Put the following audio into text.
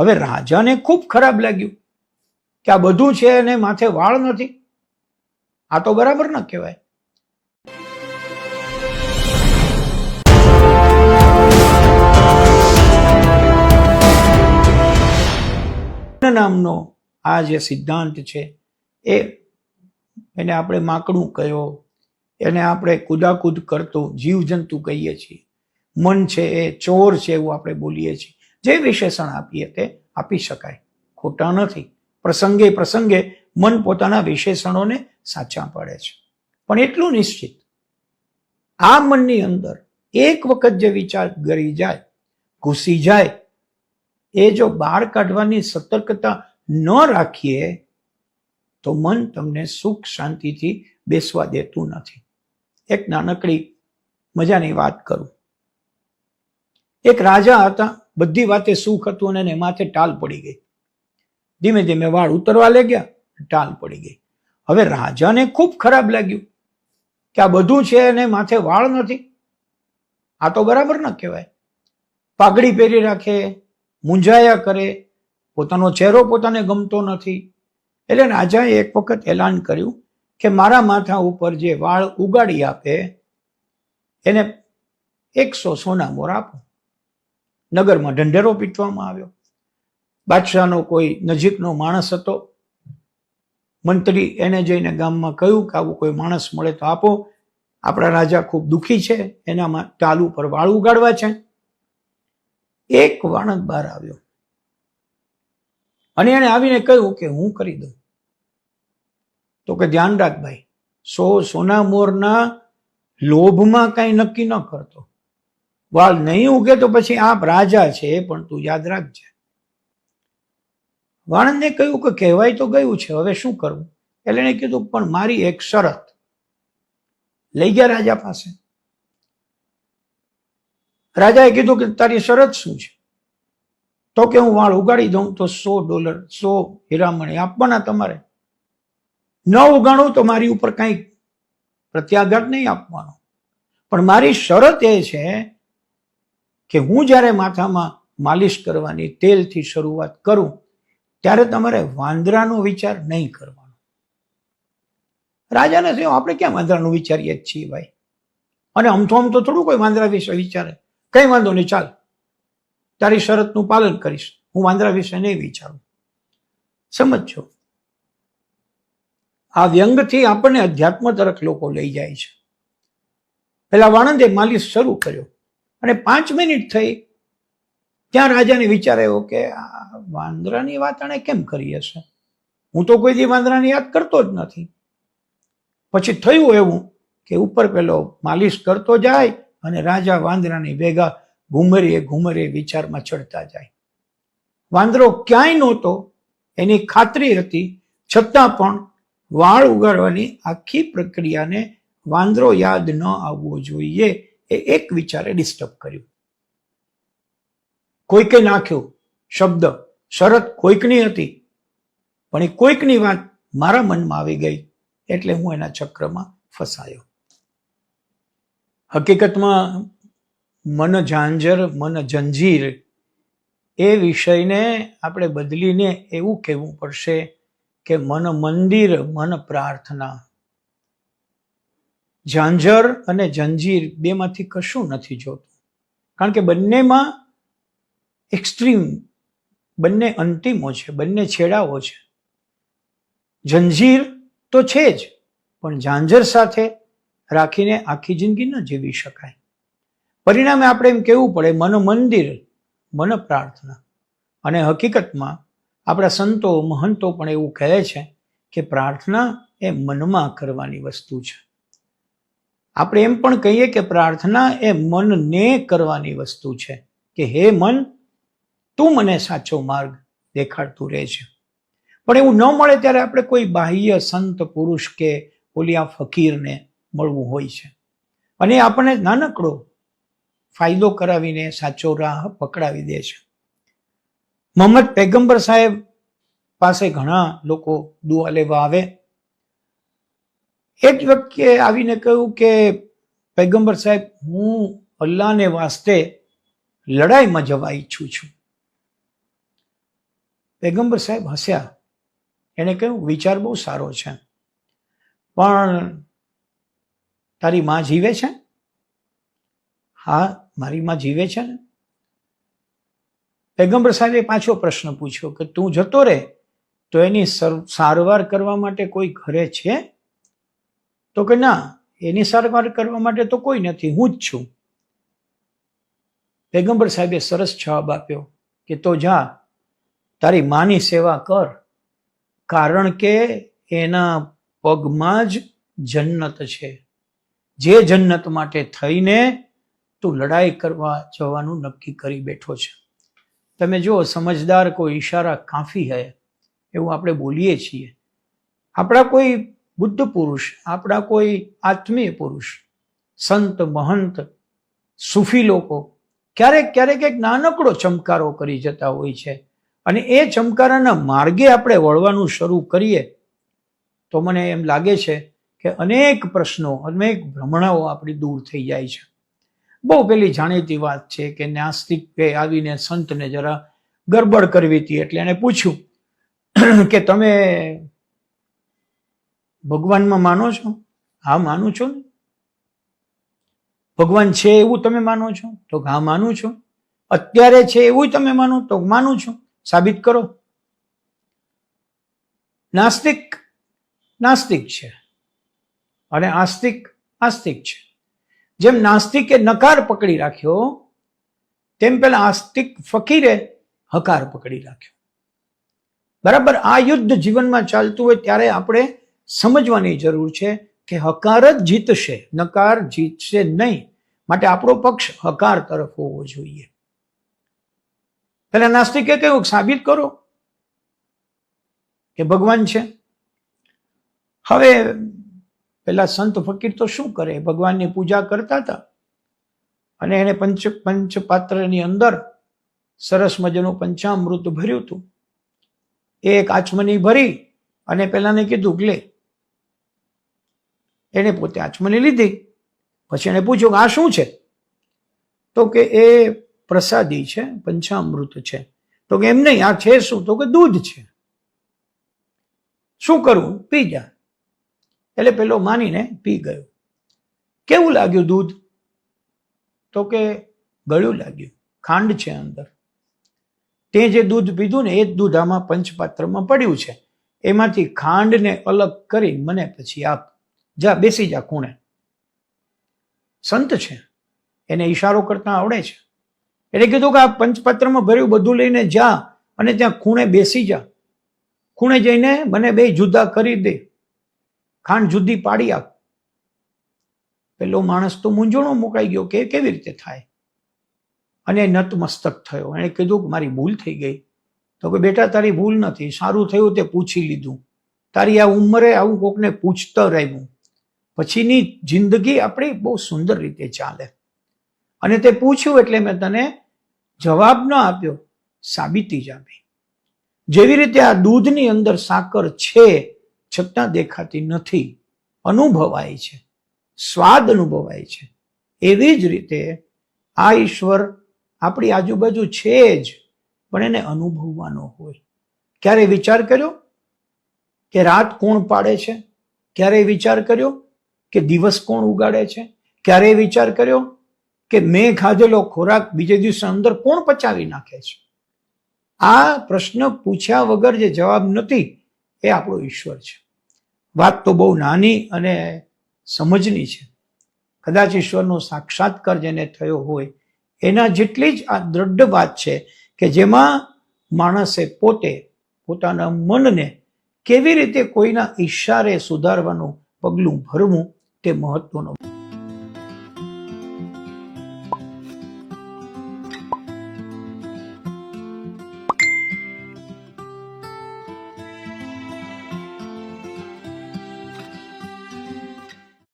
હવે રાજાને ખૂબ ખરાબ લાગ્યું કે આ બધું છે અને માથે વાળ નથી. આ તો બરાબર ન કહેવાય. નામનો આ જે સિદ્ધાંત છે, એ એને આપણે માકડું કયો, એને આપણે કુદાકુદ કરતો જીવજંતુ કહીએ છીએ. મન છે એ ચોર છે એવું આપણે બોલીએ છીએ. જે વિશેષણ આપીએ તે આપી શકાય. ખોટા નથી. પ્રસંગે પ્રસંગે મન પોતાના વિશેષણોને સાચા પડે છે. પણ એટલું નિશ્ચિત. આ મનની અંદર એક વખત જે વિચાર ગરી જાય, ઘૂસી જાય, એ જો બહાર કાઢવાની સતર્કતા ન રાખીએ, તો મન તમને સુખ શાંતિથી બેસવા દેતું નથી. એક નાનકડી મજાની વાત કરું. એક રાજા હતા બધી વાતે સુખ હતું અને એને માથે ટાલ પડી ગઈ. ધીમે ધીમે વાળ ઉતરવા લાગ્યા ટાલ પડી ગઈ. હવે રાજાને ખૂબ ખરાબ લાગ્યું કે આ બધું છે અને માથે વાળ નથી. આ તો બરાબર ન કહેવાય. પાઘડી પહેરી રાખે, મૂંઝાયા કરે, પોતાનો ચહેરો પોતાને ગમતો નથી. એટલે રાજાએ એક વખત એલાન કર્યું કે મારા માથા ઉપર જે વાળ ઉગાડી આપે, એને એકસો સોના મોર આપો. નગરમાં ઢંઢેરો પીટવામાં આવ્યો. બાદશાહનો કોઈ નજીકનો માણસ હતો. મંત્રી એને જઈને ગામમાં કહ્યું કે આવું કોઈ માણસ મળે તો આપો. આપણા રાજા ખૂબ દુઃખી છે, એનામાં ટાલુ પર વાળ ઉગાડવા છે. એક વાણંદ બહાર આવ્યો. અને એને આવીને કહ્યું કે હું કરી દઉં. તો કે ધ્યાન રાખ ભાઈ, સો સોના મોરના લોભમાં કાંઈ નક્કી ન કરતો. વાળ નહીં ઉગે તો પછી આપ રાજા છે, પણ તું યાદ રાખજે. વાણંદને કહ્યું કે કહેવાય તો ગયું છે, હવે શું કરવું? એટલે એને કીધું, પણ મારી એક શરત લઈ ગયા રાજા પાસે. રાજાએ કીધું કે, તારી શરત શું છે? તો કે હું વાળ ઉગાડી દઉં તો સો ડોલર, સો હીરામણી આપવાના તમારે. ન ઉગાડું તો મારી ઉપર કંઈ પ્રત્યાઘાત નહીં આપવાનો. પણ મારી શરત એ છે કે હું જ્યારે માથામાં માલિશ કરવાની તેલથી શરૂઆત કરું, ત્યારે તમારે વાંદરાનો વિચાર નહીં કરવાનો. રાજાને થયું, આપણે ક્યાં વાંદરાનું વિચારીએ જ છીએ ભાઈ? અને અમથો તો થોડું કોઈ વાંદરા વિશે વિચારે. કઈ વાંધો નહીં, ચાલ. તારી શરતનું પાલન કરીશ. હું વાંદરા વિશે નહીં વિચારું. સમજો આ વ્યંગથી આપણને અધ્યાત્મ તરફ લોકો લઈ જાય છે. પેલા વાણંદે માલિશ શરૂ કર્યો. અને પાંચ મિનિટ થઈ, ત્યાં રાજાને વિચાર આવ્યો કે, આ વાંદરાની વાત આણે કેમ કરી હશે? હું તો કોઈ દી વાંદરાની યાદ કરતો જ નથી. પછી થયું એવું કે ઉપર પેલો માલિશ કરતો જાય અને રાજા વાંદરાની ભેગા ઘુમરીએ ઘુમરીએ વિચારમાં ચડતા જાય. વાંદરો ક્યાંય નહોતો, એની ખાતરી હતી, છતાં પણ વાળ ઉગાડવાની આખી પ્રક્રિયાને વાંદરો યાદ ન આવવો જોઈએ. એ એક વિચારે ડિસ્ટર્બ કર્યું. કોઈકે નાખ્યો શબ્દ, શરત કોઈકની હતી, પણ એ કોઈકની વાત મારા મનમાં આવી ગઈ, એટલે હું એના ચક્રમાં ફસાયો. હકીકતમાં મન ઝાંઝર, મન જંજીર એ વિષયને આપણે બદલીને એવું કહેવું પડશે કે મન મંદિર, મન પ્રાર્થના. ઝાંઝર અને જંજીર બેમાંથી કશું નથી જોતું. કારણ કે બંનેમાં એક્સ્ટ્રીમ બંને અંતિમો છે, બંને છેડાઓ છે. જંજીર તો છે જ, પણ ઝાંઝર સાથે રાખીને આખી જિંદગી ન જીવી શકાય. પરિણામે આપણે એમ કહેવું પડે, મન મંદિર, મન પ્રાર્થના. અને હકીકતમાં આપણા સંતો, મહંતો પણ એવું કહે છે કે પ્રાર્થના એ મનમાં કરવાની વસ્તુ છે. આપણે એમ પણ કહીએ કે પ્રાર્થના એ મનને કરવાની વસ્તુ છે કે હે મન, તું મને સાચો માર્ગ દેખાડતું રહે છે પણ એવું ન મળે ત્યારે આપણે કોઈ બાહ્ય સંત પુરુષ કે ઓલિયા ફકીરને મળવું હોય છે. અને આપણને નાનકડો ફાયદો કરાવીને સાચો રાહ પકડાવી દે છે. મોહમ્મદ પેગંબર સાહેબ પાસે ઘણા લોકો દુઆ લેવા આવે. એક વ્યક્તિએ આવીને કહ્યું કે, પૈગંબર સાહેબ, હું અલ્લાહને વાસ્તે લડાઈમાં જવા ઈચ્છું છું. પૈગંબર સાહેબ હસ્યા. એને કહ્યું, વિચાર બહુ સારો છે. પણ તારી માં જીવે છે? હા, મારી માં જીવે છે ને? પેગમ્બર સાહેબે પાછો પ્રશ્ન પૂછ્યો કે, તું જતો રહે તો એની સર- સારવાર કરવા માટે કોઈ ઘરે છે? તો કે ના, એની સારવાર કરવા માટે તો કોઈ નથી, હું જ છું. પેગમ્બર સાહેબે સરસ જવાબ આપ્યો કે તો જા, તારી માની સેવા કર, કારણ કે એના પગમાં જ જન્નત છે. જે જન્નત માટે થઈને તું લડાઈ કરવા જવાનું નક્કી કરી બેઠો છે. તમે જો સમજદાર કોઈ ઈશારા કાફી હૈ, એવું આપણે બોલીએ છીએ. આપણા કોઈ બુદ્ધ પુરુષ, આપણા કોઈ આત્મીય પુરુષ, સંત, મહંત, સુફી લોકો, ક્યારેક ક્યારેક એક નાનકડો ચમકારો કરી જતા હોય છે. અને એ ચમકારાના માર્ગે આપણે વળવાનું શરૂ કરીએ, તો મને એમ લાગે છે કે અનેક પ્રશ્નો, અનેક ભ્રમણાઓ આપણી દૂર થઈ જાય છે. બહુ પેલી જાણીતી વાત છે કે નાસ્તિક કે આવીને સંતને જરા ગરબડ કરવી હતી એટલે એને પૂછ્યું કે તમે ભગવાનમાં માનો છો? હા, માનું છો ભગવાન છે એવું તમે માનો છો? તો હા, માનું છું. અત્યારે છે એવું તમે માનો? તો માનું છું. સાબિત કરો. નાસ્તિક નાસ્તિક છે. અને આસ્તિક આસ્તિક છે. જેમ નાસ્તિકે નકાર પકડી રાખ્યો, તેમ પેલા આસ્તિક ફકીરે હકાર પકડી રાખ્યો. બરાબર, આ યુદ્ધ જીવનમાં ચાલતું હોય ત્યારે આપણે સમજવાની જરૂર છે કે હકાર જ જીતશે, નકાર જીતશે નહીં. માટે આપણો પક્ષ હકાર તરફ હોવો જોઈએ. પેલા નાસ્તિકે કહ્યું સાબિત કરો કે ભગવાન છે. હવે પેલા સંત ફકીર તો શું કરે? ભગવાનની પૂજા કરતા હતા અને એને પંચ, પંચપાત્રની અંદર સરસ મજાનું પંચામૃત ભર્યું હતું. એ એક આચમની ભરી અને પેલાને કીધું, લે એને પોતે આચમની લીધી. પછી એને પૂછ્યું કે આ શું છે? તો કે એ પ્રસાદી છે, પંચામૃત છે. તો કે એમ નહીં, આ છે શું? તો કે દૂધ છે. શું કરવું પી જા. એટલે પેલો માનીને પી ગયો. કેવું લાગ્યું દૂધ? તો કે ગળ્યું લાગ્યું. ખાંડ છે અંદર. તે જે દૂધ પીધું ને એ જ દૂધ આમાં પંચપાત્રમાં પડ્યું છે. એમાંથી ખાંડને અલગ કરી મને પછી આપ જા, બેસી જા ખૂણે. સંત છે. એને ઈશારો કરતા આવડે છે. એટલે કીધું કે આ પંચપત્રમાં ભર્યું બધું લઈને જા અને ત્યાં ખૂણે બેસી જા. ખૂણે જઈને મને બે જુદા કરી દે. ખાંડ જુદી પાડી આપ. પેલો માણસ તો મૂંઝવણો મુકાઈ ગયો કે કેવી રીતે થાય? અને નતમસ્તક થયો. એણે કીધું કે મારી ભૂલ થઈ ગઈ. તો કે બેટા, તારી ભૂલ નથી. સારું થયું તે પૂછી લીધું. તારી આ ઉંમરે આવું કોકને પૂછતો રહેવું. પછીની જિંદગી આપણી બહુ સુંદર રીતે ચાલે. અને તે પૂછ્યું એટલે મેં તને જવાબ ન આપ્યો, સાબિતી જ આપી. જેવી રીતે આ દૂધની અંદર સાકર છે, છતાં દેખાતી નથી, અનુભવાય છે, સ્વાદ અનુભવાય છે, એવી જ રીતે આ ઈશ્વર આપણી આજુબાજુ છે જ, પણ એને અનુભવવાનો હોય. ક્યારે વિચાર કર્યો? કે રાત કોણ પાડે છે? ક્યારે વિચાર કર્યો? કે દિવસ કોણ ઉગાડે છે? ક્યારેય વિચાર કર્યો કે મેં ખાધેલો ખોરાક બીજે દિવસે અંદર કોણ પચાવી નાખે છે? આ પ્રશ્ન પૂછ્યા વગર જે જવાબ નથી, એ આપણો ઈશ્વર છે. વાત તો બહુ નાની અને સમજની છે. કદાચ ઈશ્વરનો સાક્ષાત્કાર જેને થયો હોય, એના જેટલી જ આ દ્રઢ વાત છે કે જેમાં માણસે પોતે પોતાના મનને કેવી રીતે કોઈના ઈશારે સુધારવાનું પગલું ભરવું તે મહત્વનો